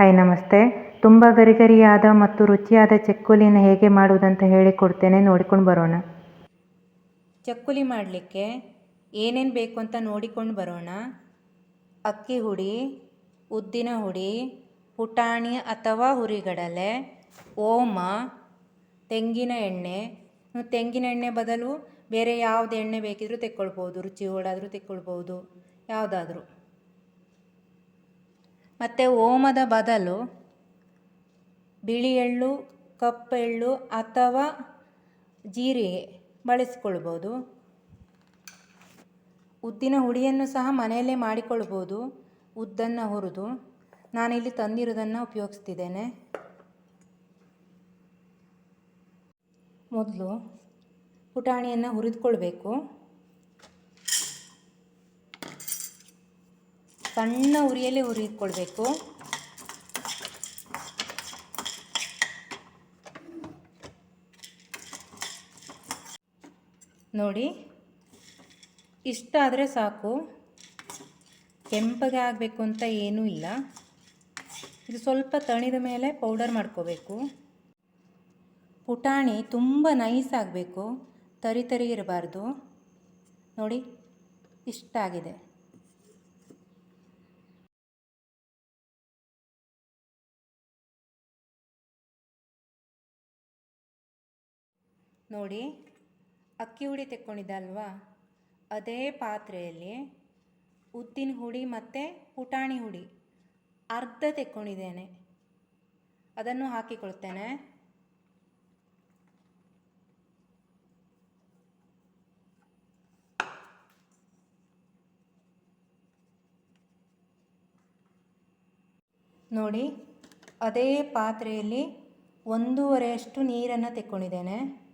Hi ನಮಸ್ತೆ. ತುಂಬ ಗರಿಗರಿಯಾದ ಮತ್ತು ರುಚಿಯಾದ ಚಕ್ಕುಲಿನ ಹೇಗೆ ಮಾಡುವುದಂತ ಹೇಳಿಕೊಡ್ತೇನೆ ನೋಡಿಕೊಂಡು ಬರೋಣ. ಚಕ್ಕುಲಿ ಮಾಡಲಿಕ್ಕೆ ಏನೇನು ಬೇಕು ಅಂತ ನೋಡಿಕೊಂಡು ಬರೋಣ. ಅಕ್ಕಿ ಹುಡಿ, ಉದ್ದಿನ ಹುಡಿ, ಪುಟಾಣಿ ಅಥವಾ ಹುರಿಗಡಲೆ, ಓಮ, ತೆಂಗಿನ ಎಣ್ಣೆ. ತೆಂಗಿನ ಎಣ್ಣೆ ಬದಲು ಬೇರೆ ಯಾವ್ದು ಎಣ್ಣೆ ಬೇಕಿದ್ರೂ ತೆಕ್ಕೊಳ್ಬೋದು, ರುಚಿ ಹೋಳಾದರೂ ತೆಕ್ಕೊಳ್ಬೋದು, ಯಾವುದಾದ್ರೂ. ಮತ್ತು ಓಮದ ಬದಲು ಬಿಳಿ ಎಳ್ಳು ಕಪ್ಪು ಎಳ್ಳು ಅಥವಾ ಜೀರಿಗೆ ಬಳಸಿಕೊಳ್ಬೋದು. ಉದ್ದಿನ ಹುಡಿಯನ್ನು ಸಹ ಮನೆಯಲ್ಲೇ ಮಾಡಿಕೊಳ್ಬೋದು. ಉದ್ದನ್ನು ಹುರಿದು ನಾನಿಲ್ಲಿ ತಂದಿರೋದನ್ನು ಉಪಯೋಗಿಸ್ತಿದ್ದೇನೆ. ಮೊದಲು ಪುಟಾಣಿಯನ್ನು ಹುರಿದುಕೊಳ್ಬೇಕು. ಸಣ್ಣ ಉರಿಯಲ್ಲೇ ಹುರಿದುಕೊಳ್ಬೇಕು ನೋಡಿ ಇಷ್ಟ ಆದರೆ ಸಾಕು. ಕೆಂಪಗೆ ಆಗಬೇಕು ಅಂತ ಏನೂ ಇಲ್ಲ. ಇದು ಸ್ವಲ್ಪ ತಣಿದ ಮೇಲೆ ಪೌಡರ್ ಮಾಡ್ಕೋಬೇಕು. ಪುಟಾಣಿ ತುಂಬ ನೈಸ್ ಆಗಬೇಕು. ತರಿ ತರಿ ಇರಬಾರ್ದು. ನೋಡಿ ಇಷ್ಟ ನೋಡಿ, ಅಕ್ಕಿ ಹುಡಿ ತೆಕ್ಕೊಂಡಿದ್ದೆ ಅಲ್ವಾ ಅದೇ ಪಾತ್ರೆಯಲ್ಲಿ ಉದ್ದಿನ ಹುಡಿ ಮತ್ತು ಪುಟಾಣಿ ಹುಡಿ ಅರ್ಧ ತೆಕ್ಕೊಂಡಿದ್ದೇನೆ. ಅದನ್ನು ಹಾಕಿಕೊಳ್ತೇನೆ. ನೋಡಿ, ಅದೇ ಪಾತ್ರೆಯಲ್ಲಿ ಒಂದೂವರೆಯಷ್ಟು ನೀರನ್ನು ತೆಕ್ಕೊಂಡಿದ್ದೇನೆ.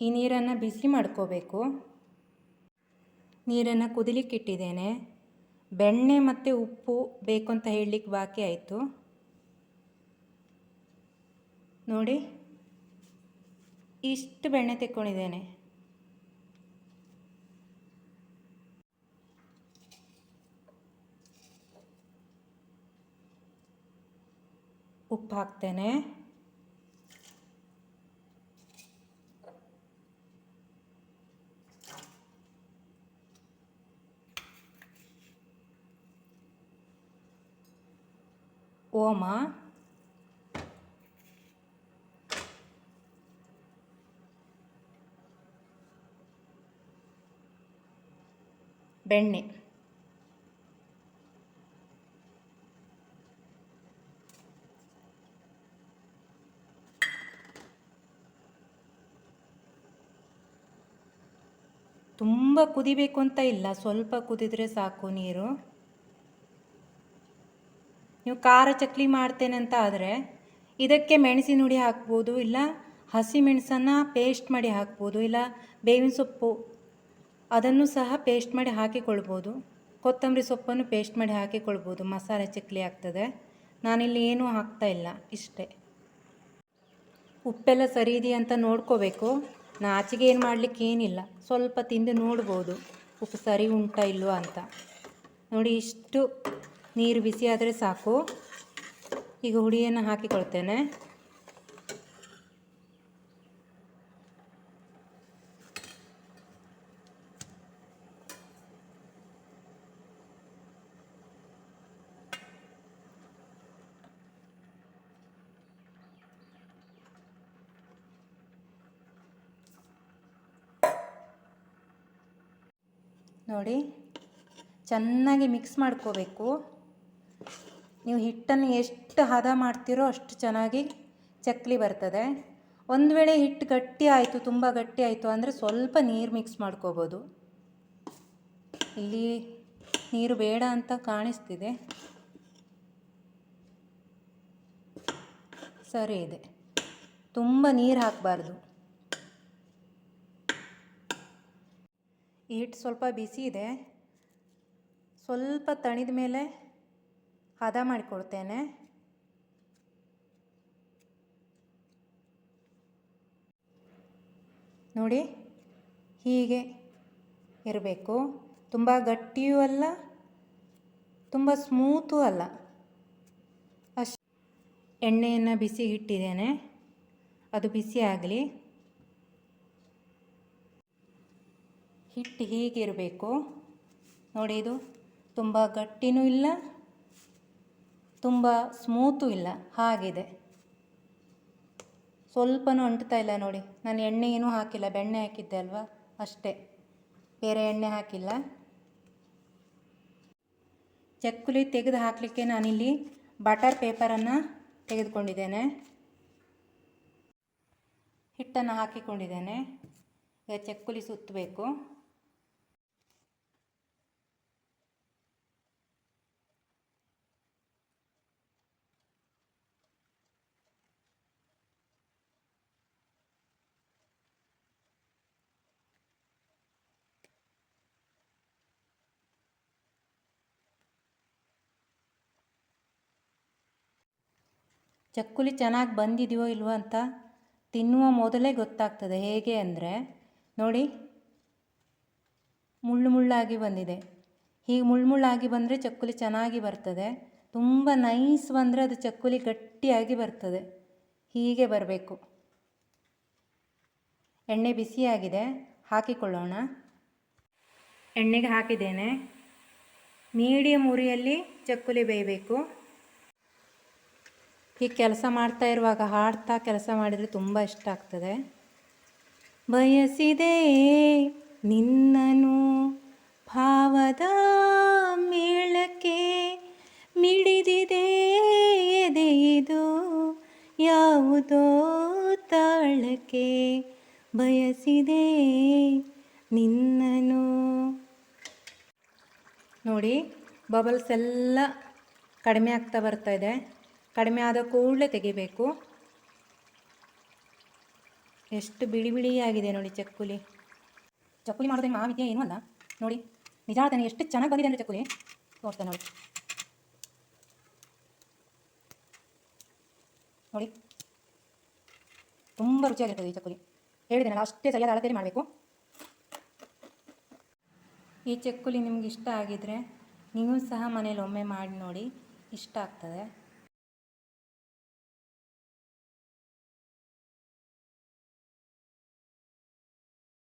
ಈ ನೀರನ್ನು ಬಿಸಿ ಮಾಡ್ಕೋಬೇಕು. ನೀರನ್ನು ಕುದಿಲಿಕ್ಕೆ ಇಟ್ಟಿದ್ದೇನೆ. ಬೆಣ್ಣೆ ಮತ್ತು ಉಪ್ಪು ಬೇಕು ಅಂತ ಹೇಳಲಿಕ್ಕೆ ಬಾಕಿ ಆಯಿತು. ನೋಡಿ, ಇಷ್ಟು ಬೆಣ್ಣೆ ತೆಕ್ಕೊಂಡಿದ್ದೇನೆ. ಉಪ್ಪು ಹಾಕ್ತೇನೆ. ಓಮ. ಬೆಣ್ಣೆ. ತುಂಬ ಕುದಿಬೇಕು ಅಂತ ಇಲ್ಲ. ಸ್ವಲ್ಪ ಕುದಿದ್ರೆ ಸಾಕು ನೀರು. ನೀವು ಖಾರ ಚಕ್ಲಿ ಮಾಡ್ತೇನೆ ಅಂತ ಆದರೆ ಇದಕ್ಕೆ ಮೆಣಸಿನ ಹುಡಿ ಹಾಕ್ಬೋದು, ಇಲ್ಲ ಹಸಿ ಮೆಣಸನ್ನು ಪೇಸ್ಟ್ ಮಾಡಿ ಹಾಕ್ಬೋದು, ಇಲ್ಲ ಬೇವಿನ ಸೊಪ್ಪು ಅದನ್ನು ಸಹ ಪೇಸ್ಟ್ ಮಾಡಿ ಹಾಕಿಕೊಳ್ಬೋದು. ಕೊತ್ತಂಬರಿ ಸೊಪ್ಪನ್ನು ಪೇಸ್ಟ್ ಮಾಡಿ ಹಾಕಿಕೊಳ್ಬೋದು, ಮಸಾಲೆ ಚಕ್ಲಿ ಆಗ್ತದೆ. ನಾನಿಲ್ಲಿ ಏನೂ ಹಾಕ್ತಾ ಇಲ್ಲ, ಇಷ್ಟೇ. ಉಪ್ಪೆಲ್ಲ ಸರಿ ಇದೆಯಾ ಅಂತ ನೋಡ್ಕೋಬೇಕು. ನಾಚಿಗೆ ಏನು ಮಾಡಲಿಕ್ಕೆ ಏನಿಲ್ಲ, ಸ್ವಲ್ಪ ತಿಂದು ನೋಡ್ಬೋದು. ಉಪ್ಪು ಸರಿ ಉಂಟಾ ಇಲ್ವಾ ಅಂತ. ನೋಡಿ ಇಷ್ಟು ನೀರು ಬಿಸಿ ಆದರೆ ಸಾಕು. ಈಗ ಹುಡಿಯನ್ನು ಹಾಕಿಕೊಳ್ತೇನೆ. ನೋಡಿ ಚೆನ್ನಾಗಿ ಮಿಕ್ಸ್ ಮಾಡ್ಕೋಬೇಕು. ನೀವು ಹಿಟ್ಟನ್ನು ಎಷ್ಟು ಹದ ಮಾಡ್ತೀರೋ ಅಷ್ಟು ಚೆನ್ನಾಗಿ ಚಕ್ಲಿ ಬರ್ತದೆ. ಒಂದು ವೇಳೆ ಹಿಟ್ಟು ಗಟ್ಟಿ ಆಯಿತು, ತುಂಬ ಗಟ್ಟಿ ಆಯಿತು ಅಂದರೆ ಸ್ವಲ್ಪ ನೀರು ಮಿಕ್ಸ್ ಮಾಡ್ಕೋಬೋದು. ಇಲ್ಲಿ ನೀರು ಬೇಡ ಅಂತ ಕಾಣಿಸ್ತಿದೆ. ಸರಿ ಇದೆ. ತುಂಬ ನೀರು ಹಾಕಬಾರ್ದು. ಹಿಟ್ಟು ಸ್ವಲ್ಪ ಬಿಸಿ ಇದೆ. ಸ್ವಲ್ಪ ತಣಿದ ಮೇಲೆ ಹದ ಮಾಡಿಕೊಡ್ತೇನೆ ನೋಡಿ, ಹೀಗೆ ಇರಬೇಕು. ತುಂಬ ಗಟ್ಟಿಯೂ ಅಲ್ಲ, ತುಂಬ ಸ್ಮೂತು ಅಲ್ಲ. ಅಷ್ಟು ಎಣ್ಣೆಯನ್ನು ಬಿಸಿ ಇಟ್ಟಿದ್ದೇನೆ ಅದು ಬಿಸಿ ಆಗಲಿ. ಹಿಟ್ಟು ಹೀಗಿರಬೇಕು. ನೋಡಿ, ಇದು ತುಂಬ ಗಟ್ಟಿನೂ ಇಲ್ಲ ತುಂಬ ಸ್ಮೂತು ಇಲ್ಲ, ಹಾಗಿದೆ. ಸ್ವಲ್ಪನೂ ಅಂಟ್ತಾ ಇಲ್ಲ ನೋಡಿ. ನಾನು ಎಣ್ಣೆ ಏನೂ ಹಾಕಿಲ್ಲ, ಬೆಣ್ಣೆ ಹಾಕಿದ್ದೆ ಅಲ್ವಾ? ಅಷ್ಟೇ. ಬೇರೆ ಎಣ್ಣೆ ಹಾಕಿಲ್ಲ. ಚಕ್ಕುಲಿ ತೆಗೆದು ಹಾಕಲಿಕ್ಕೆ ನಾನಿಲ್ಲಿ ಬಟರ್ ಪೇಪರನ್ನು ತೆಗೆದುಕೊಂಡಿದ್ದೇನೆ. ಹಿಟ್ಟನ್ನು ಹಾಕಿಕೊಂಡಿದ್ದೇನೆ. ಈಗ ಚಕ್ಕುಲಿ ಸುತ್ತಬೇಕು. ಚಕ್ಕುಲಿ ಚೆನ್ನಾಗಿ ಬಂದಿದೆಯೋ ಇಲ್ವೋ ಅಂತ ತಿನ್ನುವ ಮೊದಲೇ ಗೊತ್ತಾಗ್ತದೆ. ಹೇಗೆ ಅಂದರೆ, ನೋಡಿ ಮುಳ್ಳು ಮುಳ್ಳಾಗಿ ಬಂದಿದೆ. ಹೀಗೆ ಮುಳ್ಳು ಮುಳ್ಳಾಗಿ ಬಂದರೆ ಚಕ್ಕುಲಿ ಚೆನ್ನಾಗಿ ಬರ್ತದೆ. ತುಂಬ ನೈಸ್ ಬಂದರೆ ಅದು ಚಕ್ಕುಲಿ ಗಟ್ಟಿಯಾಗಿ ಬರ್ತದೆ. ಹೀಗೆ ಬರಬೇಕು. ಎಣ್ಣೆ ಬಿಸಿಯಾಗಿದೆ. ಹಾಕಿಕೊಳ್ಳೋಣ. ಎಣ್ಣೆಗೆ ಹಾಕಿದ್ದೇನೆ. ಮೀಡಿಯಮ್ ಉರಿಯಲ್ಲಿ ಚಕ್ಕುಲಿ ಬೇಯಬೇಕು. ಹೀಗೆ ಕೆಲಸ ಮಾಡ್ತಾ ಇರುವಾಗ ಹಾಡ್ತಾ ಕೆಲಸ ಮಾಡಿದರೆ ತುಂಬ ಇಷ್ಟ ಆಗ್ತದೆ. ಬಯಸಿದೆ ನಿನ್ನನು ಭಾವದ ಮೇಳಕ್ಕೆ ಮಿಡಿದಿದೆ ಎದೆಯಿದು ಯಾವುದೋ ತಾಳಕ್ಕೆ ಬಯಸಿದೆ ನಿನ್ನನು. ನೋಡಿ ಬಬಲ್ಸ್ ಎಲ್ಲ ಕಡಿಮೆ ಆಗ್ತಾ ಬರ್ತಾ ಇದೆ. ಕಡಿಮೆ ಆದ ಕೂಡಲೇ ತೆಗಿಬೇಕು. ಎಷ್ಟು ಬಿಳಿ ಬಿಳಿಯಾಗಿದೆ ನೋಡಿ ಚಕ್ಕುಲಿ. ಚಕ್ಕುಲಿ ಮಾಡೋದೇನು ಮಾವಿದ್ಯಾ ಏನೂ ಅಲ್ಲ? ನೋಡಿ ನಿಜ ಹೇಳ್ತಾನೆ ಎಷ್ಟು ಚೆನ್ನಾಗಿ ಬಂದಿದೆ ಅಂದರೆ ಚಕ್ಕುಲಿ. ನೋಡ್ತಾನೆ ನೋಡಿ. ನೋಡಿ. ತುಂಬ ರುಚಿಯಾಗಿರ್ತದೆ ಈ ಚಕ್ಕುಲಿ. ಹೇಳಿದ್ದೇನಲ್ಲ ಅಷ್ಟೇ ಸರಿಯಾದ ಅಳತೆಯಲ್ಲಿ ಮಾಡಬೇಕು. ಈ ಚಕ್ಕುಲಿ ನಿಮ್ಗೆ ಇಷ್ಟ ಆಗಿದ್ರೆ ನೀವು ಸಹ ಮನೇಲಿ ಒಮ್ಮೆ ಮಾಡಿ ನೋಡಿ, ಇಷ್ಟ ಆಗ್ತದೆ.